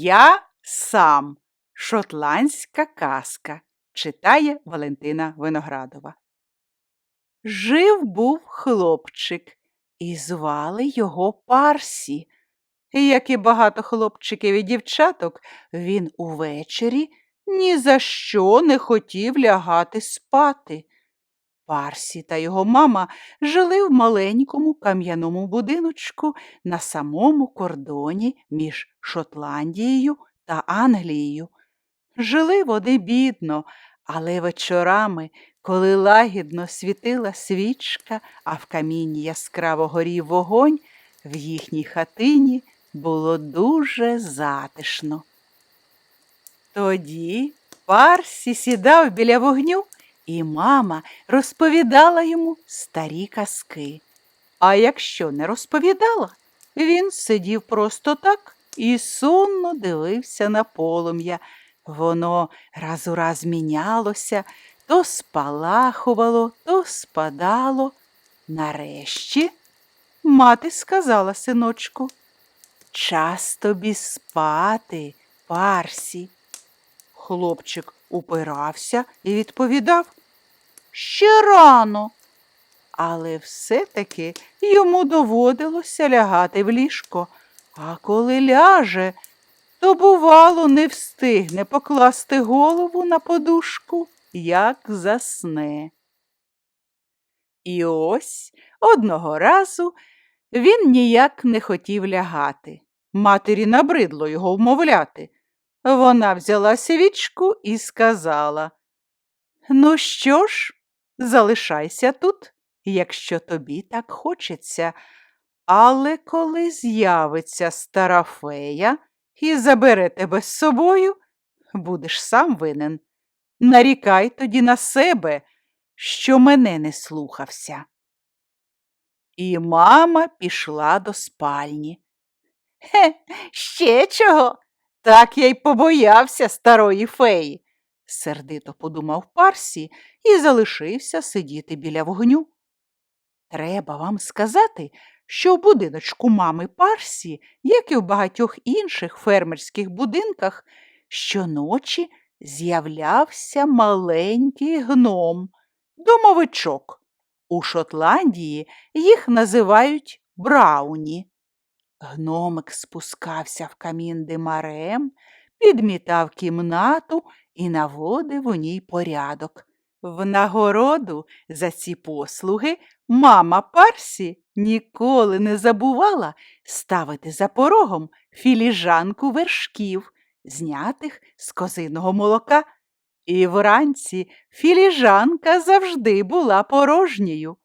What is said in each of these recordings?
Я сам. Шотландська казка. Читає Валентина Виноградова. Жив був хлопчик, і звали його Парсі. Як і багато хлопчиків і дівчаток, він увечері ні за що не хотів лягати спати. Парсі та його мама жили в маленькому кам'яному будиночку на самому кордоні між Шотландією та Англією. Жили вони бідно, але вечорами, коли лагідно світила свічка, а в камінні яскраво горів вогонь, в їхній хатині було дуже затишно. Тоді Парсі сідав біля вогню, і мама розповідала йому старі казки. А якщо не розповідала, він сидів просто так і сумно дивився на полум'я. Воно раз у раз мінялося, то спалахувало, то спадало. Нарешті мати сказала синочку, час тобі спати, Парсі. Хлопчик упирався і відповідав, ще рано. Але все-таки йому доводилося лягати в ліжко, а коли ляже, то, бувало, не встигне покласти голову на подушку, як засне. І ось одного разу він ніяк не хотів лягати. Матері набридло його вмовляти. Вона взяла свічку і сказала Ну що ж, залишайся тут, якщо тобі так хочеться. Але коли з'явиться стара фея і забере тебе з собою, будеш сам винен. Нарікай тоді на себе, що мене не слухався. І мама пішла до спальні. Хе, ще чого? Так я й побоявся старої феї, сердито подумав Парсі і залишився сидіти біля вогню. Треба вам сказати, що в будиночку мами Парсі, як і в багатьох інших фермерських будинках, щоночі з'являвся маленький гном, домовичок. У Шотландії їх називають брауні. Гномик спускався в камін димарем, підмітав кімнату і наводив у ній порядок. В нагороду за ці послуги мама Парсі ніколи не забувала ставити за порогом філіжанку вершків, знятих з козиного молока, і вранці філіжанка завжди була порожньою.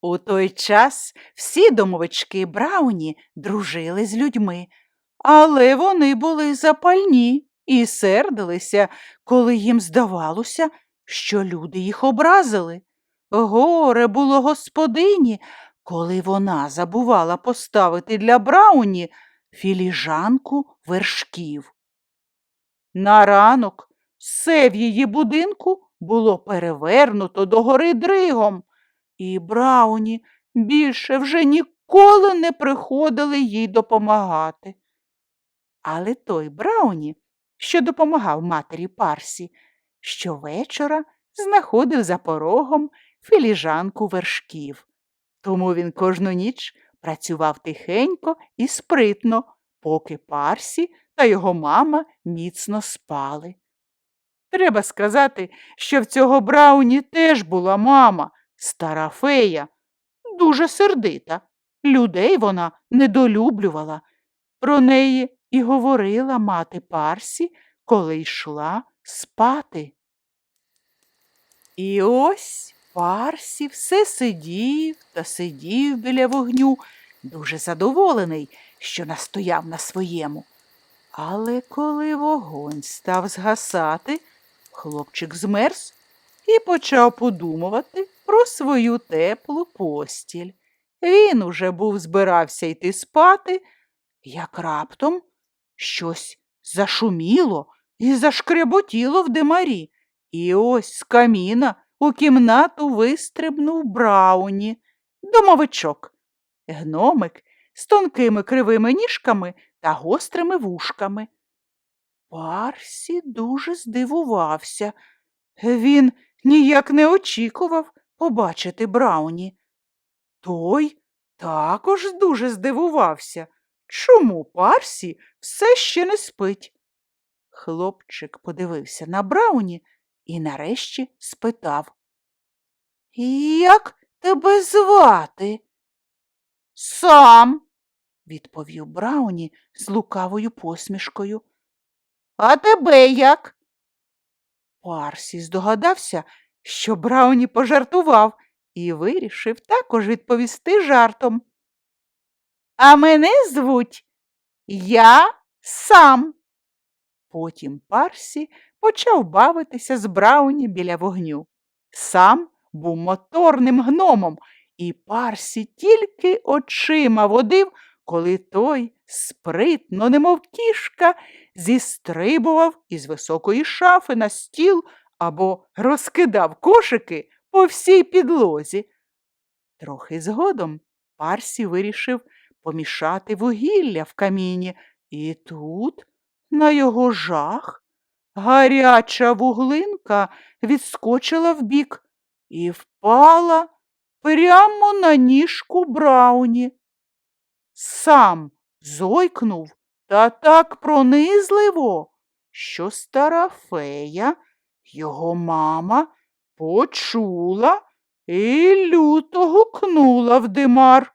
У той час всі домовички Брауні дружили з людьми, але вони були запальні і сердилися, коли їм здавалося, що люди їх образили. Горе було господині, коли вона забувала поставити для Брауні філіжанку вершків. На ранок все в її будинку було перевернуто догори дригом, і Брауні більше вже ніколи не приходили їй допомагати. Але той Брауні, що допомагав матері Парсі, щовечора знаходив за порогом філіжанку вершків. Тому він кожну ніч працював тихенько і спритно, поки Парсі та його мама міцно спали. Треба сказати, що в цього Брауні теж була мама, стара фея, дуже сердита. Людей вона недолюблювала. Про неї і говорила мати Парсі, коли йшла спати. І ось Парсі все сидів та сидів біля вогню, дуже задоволений, що настояв на своєму. Але коли вогонь став згасати, хлопчик змерз і почав подумувати про свою теплу постіль. Він уже був збирався йти спати, як раптом щось зашуміло і зашкреботіло в димарі. І ось з каміна у кімнату вистрибнув Брауні, домовичок. Гномик з тонкими кривими ніжками та гострими вушками. Парсі дуже здивувався. Він ніяк не очікував побачити Брауні. Той також дуже здивувався, чому Парсі все ще не спить. Хлопчик подивився на Брауні і нарешті спитав. Як тебе звати? Сам, відповів Брауні з лукавою посмішкою. А тебе як? Парсі здогадався, що Брауні пожартував і вирішив також відповісти жартом. А мене звуть я сам. Потім Парсі почав бавитися з Брауні біля вогню. Сам був моторним гномом, і Парсі тільки очима водив, коли той спритно, немов кішка, зістрибував із високої шафи на стіл або розкидав кошики по всій підлозі. Трохи згодом Парсі вирішив помішати вугілля в каміні, і тут, на його жах, гаряча вуглинка відскочила вбік і впала прямо на ніжку Брауні. Сам зойкнув та так пронизливо, що стара фея, його мама, почула і люто гукнула в димар.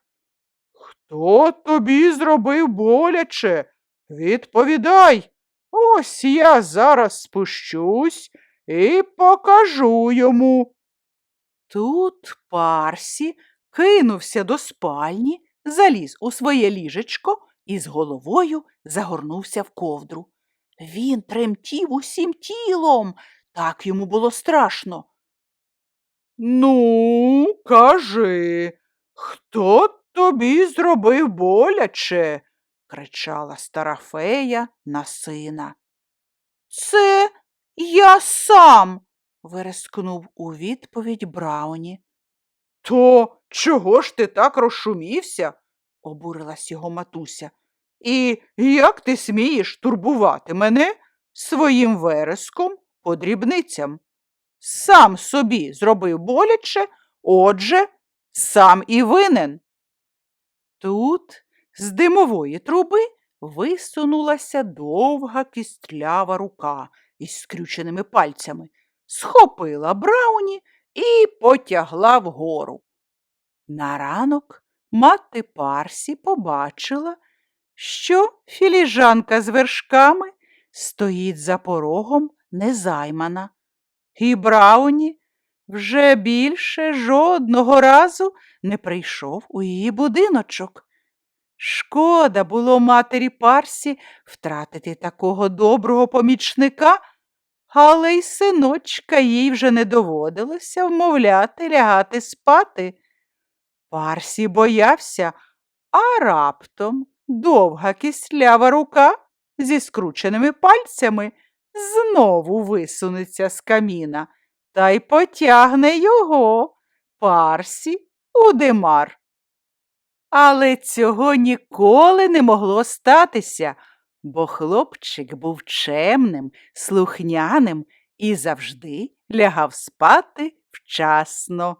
Хто тобі зробив боляче? Відповідай. Ось я зараз спущусь і покажу йому. Тут Парсі кинувся до спальні, заліз у своє ліжечко і з головою загорнувся в ковдру. Він тремтів усім тілом, так йому було страшно. Ну, кажи, хто тобі зробив боляче? Кричала стара фея на сина. Це я сам, верескнув у відповідь Брауні. То чого ж ти так розшумівся? обурилась його матуся. І як ти смієш турбувати мене своїм вереском по дрібницям? Сам собі зробив боляче, отже, сам і винен. Тут з димової труби висунулася довга кістлява рука із скрюченими пальцями, схопила Брауні і потягла вгору. На ранок мати Парсі побачила, що філіжанка з вершками стоїть за порогом незаймана, і Брауні вже більше жодного разу не прийшов у її будиночок. Шкода було матері Парсі втратити такого доброго помічника, але й синочка їй вже не доводилося вмовляти лягати спати. Парсі боявся, а раптом довга кислява рука зі скрученими пальцями знову висунеться з каміна та й потягне його, Парсі, у димар. Але цього ніколи не могло статися, бо хлопчик був чемним, слухняним і завжди лягав спати вчасно.